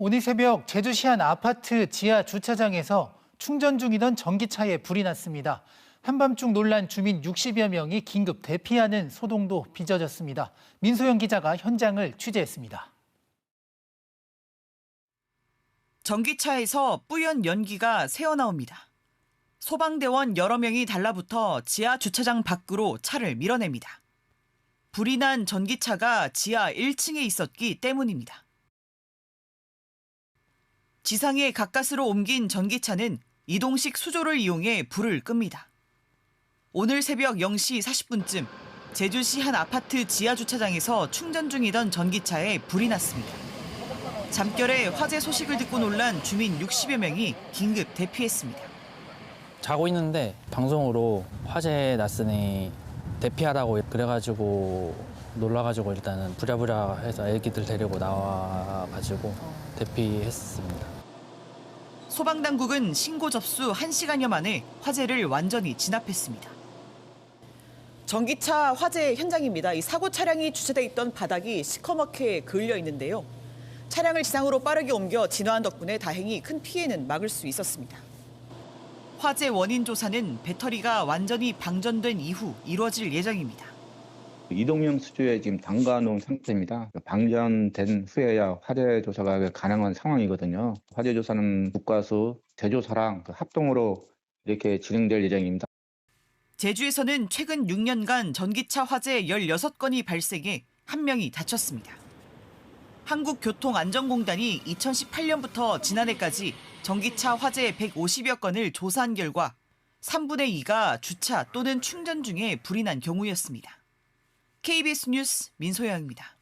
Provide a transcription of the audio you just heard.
오늘 새벽 제주시 한 아파트 지하 주차장에서 충전 중이던 전기차에 불이 났습니다. 한밤중 놀란 주민 60여 명이 긴급 대피하는 소동도 빚어졌습니다. 민소영 기자가 현장을 취재했습니다. 전기차에서 뿌연 연기가 새어나옵니다. 소방대원 여러 명이 달라붙어 지하 주차장 밖으로 차를 밀어냅니다. 불이 난 전기차가 지하 1층에 있었기 때문입니다. 지상에 가까스로 옮긴 전기차는 이동식 수조를 이용해 불을 끕니다. 오늘 새벽 0시 40분쯤 제주시 한 아파트 지하 주차장에서 충전 중이던 전기차에 불이 났습니다. 잠결에 화재 소식을 듣고 놀란 주민 60여 명이 긴급 대피했습니다. 자고 있는데 방송으로 화재 났으니 대피하라고 그래가지고 놀라가지고 일단은 부랴부랴 해서 애기들 데리고 나와가지고 대피했습니다. 소방당국은 신고 접수 1시간여 만에 화재를 완전히 진압했습니다. 전기차 화재 현장입니다. 이 사고 차량이 주차돼 있던 바닥이 시커멓게 그을려 있는데요. 차량을 지상으로 빠르게 옮겨 진화한 덕분에 다행히 큰 피해는 막을 수 있었습니다. 화재 원인 조사는 배터리가 완전히 방전된 이후 이루어질 예정입니다. 이동형 수조에 지금 담가 놓은 상태입니다. 방전된 후에야 화재 조사가 가능한 상황이거든요. 화재 조사는 국가수, 제조사랑 그 합동으로 이렇게 진행될 예정입니다. 제주에서는 최근 6년간 전기차 화재 16건이 발생해 한 명이 다쳤습니다. 한국교통안전공단이 2018년부터 지난해까지 전기차 화재 150여 건을 조사한 결과 3분의 2가 주차 또는 충전 중에 불이 난 경우였습니다. KBS 뉴스 민소영입니다.